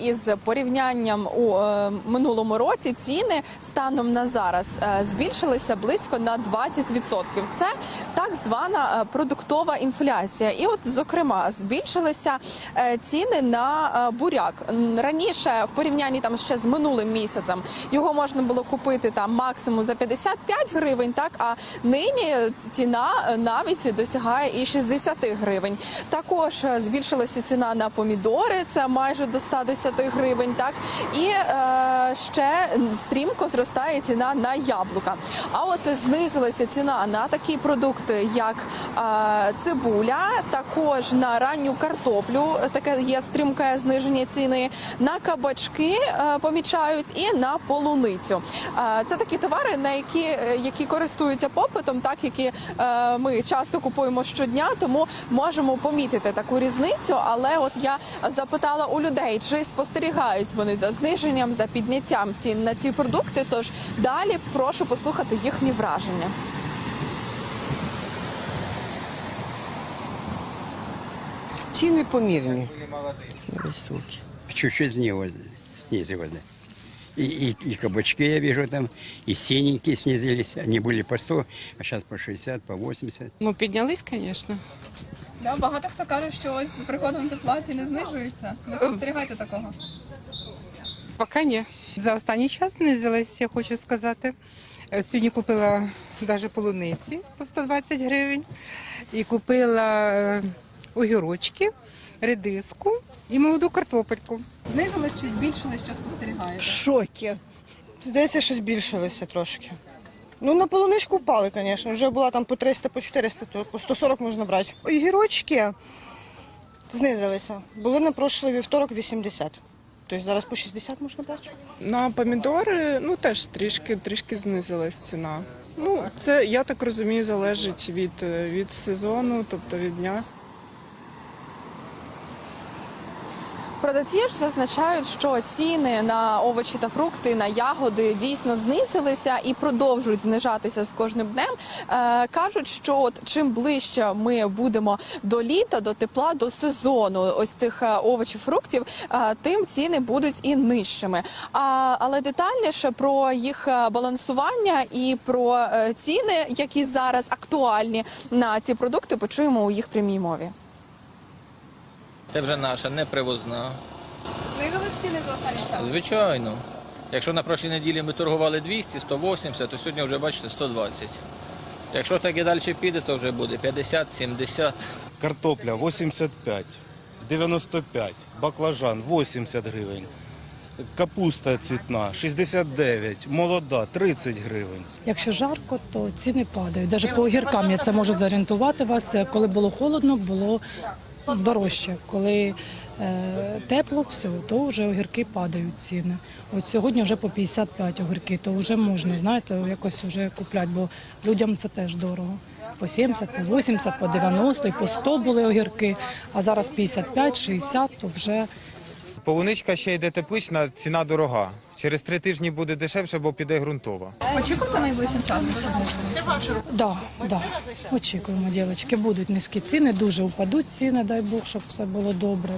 Із порівнянням у е, минулому році ціни станом на зараз е, збільшилися близько на 20%. Це так звана е, продуктова інфляція. І, от, зокрема, збільшилися е, ціни на е, буряк. Раніше, в порівнянні там ще з минулим місяцем, його можна було купити там максимум за 55 гривень. Так а нині ціна е, навіть досягає і 60 гривень. Також е, збільшилася ціна на помідори, це майже до 110 гривень. Так і е, ще стрімко зростає ціна на яблука. А от знизилася ціна на такі продукти, як е, цибуля, також на ранню картоплю. Таке є стрімке зниження ціни, на кабачки е, помічають і на полуницю. Е, це такі товари, на які, е, які користуються попитом, так які е, ми часто купуємо щодня, тому можемо помітити таку різницю. Але от я запитала у людей, чи спостерігають вони за зниженням, за підняттям цін на ці продукти. Тож далі прошу послухати їхні враження. Ціни помірні. Високі. чуть-чуть снизилось, снизилось, да. И, и, и кабачки я вижу там, и синенькие снизились. Они были по 100, а сейчас по 60, по 80. Ну, піднялись, звісно. Да, багато хто каже, що ось з приходом тепла ціни знижуються. Не спостерігаєте такого. Поки ні. За останній час знизилась, я хочу сказати. Е, Сьогодні купила навіть полуниці по 120 гривень і купила е, огірочки, редиску і молоду картопельку. Знизилось чи збільшилось, що спостерігаєте? Шокі. Здається, що збільшилося трошки. Ну, на полуничку впали, звісно. Вже була там по 300, по 400, то по 140 можна брати. Огірочки знизилися. Були на прошлий вівторок 80. Тобто зараз по 60 можна брати. На помідори ну теж трішки трішки знизилась ціна. Ну це я так розумію, залежить від, від сезону, тобто від дня. Продавці ж зазначають, що ціни на овочі та фрукти, на ягоди дійсно знизилися і продовжують знижатися з кожним днем. Е, кажуть, що от чим ближче ми будемо до літа, до тепла, до сезону ось цих е, овочів, фруктів, е, тим ціни будуть і нижчими. А, але детальніше про їх е, балансування і про е, ціни, які зараз актуальні на ці продукти, почуємо у їх прямій мові. Це вже наша, не привозна. Знизились ціни за останній час. Звичайно. Якщо на прошлій неділі ми торгували 200, 180, то сьогодні вже бачите 120. Якщо так і далі піде, то вже буде 50, 70. Картопля 85, 95, баклажан 80 гривень, капуста цвітна 69, молода 30 гривень. Якщо жарко, то ціни падають. Навіть по огіркам я це можу зорієнтувати вас. Коли було холодно, було дорожче. Коли е, тепло, все, то вже огірки падають ціни. От сьогодні вже по 55 огірки, то вже можна, знаєте, якось вже купляти, бо людям це теж дорого. По 70, по 80, по 90 і по 100 були огірки, а зараз 55, 60, то вже Полуничка ще йде теплична, ціна дорога. Через три тижні буде дешевше, бо піде ґрунтова. Очікуєте найближчим часом? Да, да. Очікуємо, дівчатки, будуть низькі ціни, дуже впадуть ціни, дай Бог, щоб все було добре.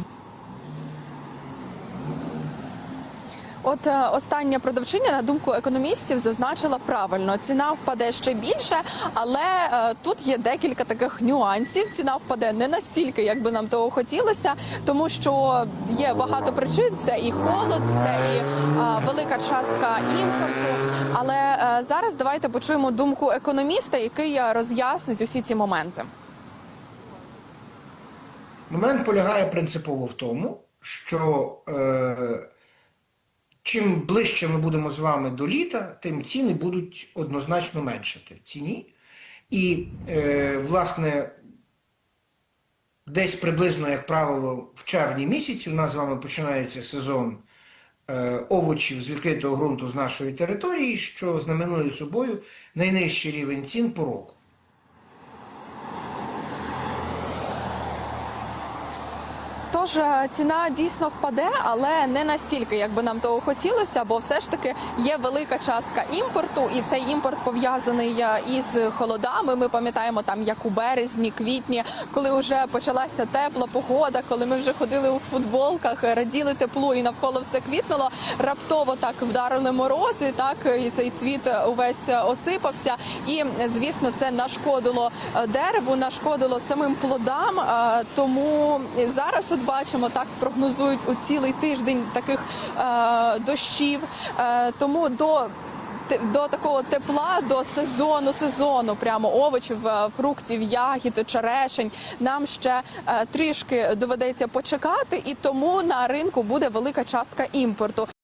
От е, остання продавчиня, на думку економістів, зазначила правильно, ціна впаде ще більше, але е, тут є декілька таких нюансів. Ціна впаде не настільки, як би нам того хотілося, тому що є багато причин. Це і холод, це і е, велика частка імпорту. Але зараз давайте почуємо думку економіста, який роз'яснить усі ці моменти. Момент полягає принципово в тому, що чим ближче ми будемо з вами до літа, тим ціни будуть однозначно меншати в ціні. І, е, власне, десь приблизно, як правило, в червні місяці у нас з вами починається сезон е, овочів з відкритого ґрунту з нашої території, що знаменує собою найнижчий рівень цін по року. Тож е, ціна дійсно впаде, але не настільки, як би нам того хотілося, бо все ж таки є велика частка імпорту, і цей імпорт пов'язаний е, із холодами. Ми пам'ятаємо там, як у березні, квітні, коли вже почалася тепла погода, коли ми вже ходили у футболках, е, раділи теплу і навколо все квітнуло. Раптово так вдарили морози, так і цей цвіт е, увесь е, осипався. І звісно, це нашкодило е, дереву, нашкодило самим плодам. Е, Тому зараз, бачимо, так прогнозують у цілий тиждень таких е, дощів. Е, Тому до до такого тепла, до сезону, сезону, прямо овочів, е, фруктів, ягід, черешень. Нам ще е, трішки доведеться почекати, і тому на ринку буде велика частка імпорту.